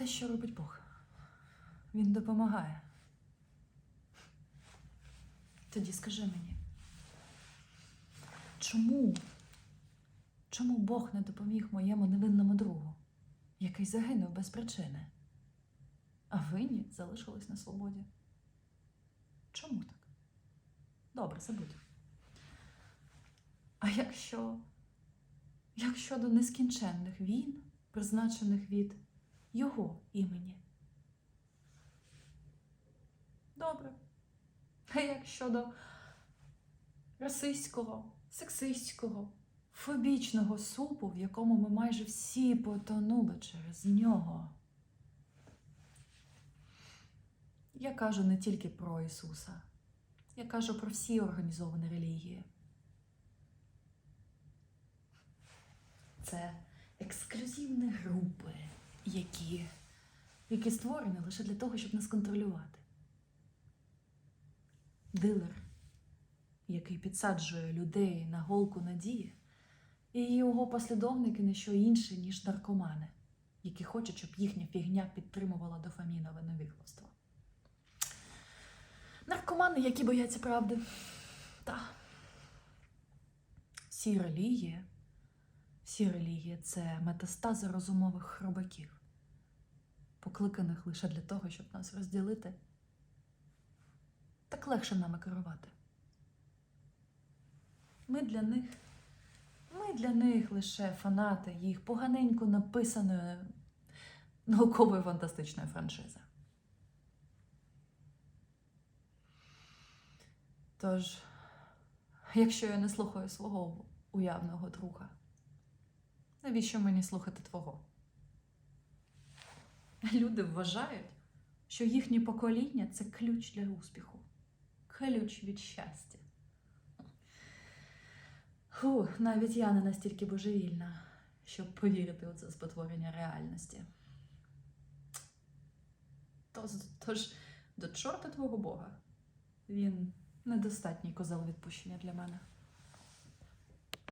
те, що робить Бог. Він допомагає. Тоді скажи мені, чому? Чому Бог не допоміг моєму невинному другу, який загинув без причини, а винні залишились на свободі? Чому так? Добре, забудь. А якщо, як щодо нескінченних війн, призначених від його імені? Добре. А як щодо расистського, сексистського, фобічного супу, в якому ми майже всі потонули через нього? Я кажу не тільки про Ісуса, я кажу про всі організовані релігії. Це ексклюзивні групи, які, які створені лише для того, щоб нас контролювати. Дилер, який підсаджує людей на голку надії, і його послідовники не що інші, ніж наркомани, які хочуть, щоб їхня фігня підтримувала дофамінове невігластво. Наркомани, які бояться правди. Та. Всі релігії, всі релігії це метастази розумових хробаків, покликаних лише для того, щоб нас розділити. Так легше нами керувати. Ми для них, ми для них лише фанати їх поганенько написаної наукової фантастичної франшизи. Тож, якщо я не слухаю свого уявного друга, навіщо мені слухати твого? Люди вважають, що їхнє покоління це ключ для успіху, ключ від щастя. Фу, навіть я не настільки божевільна, щоб повірити у це спотворення реальності. Тож до чорта твого Бога. Він недостатній козел відпущення для мене.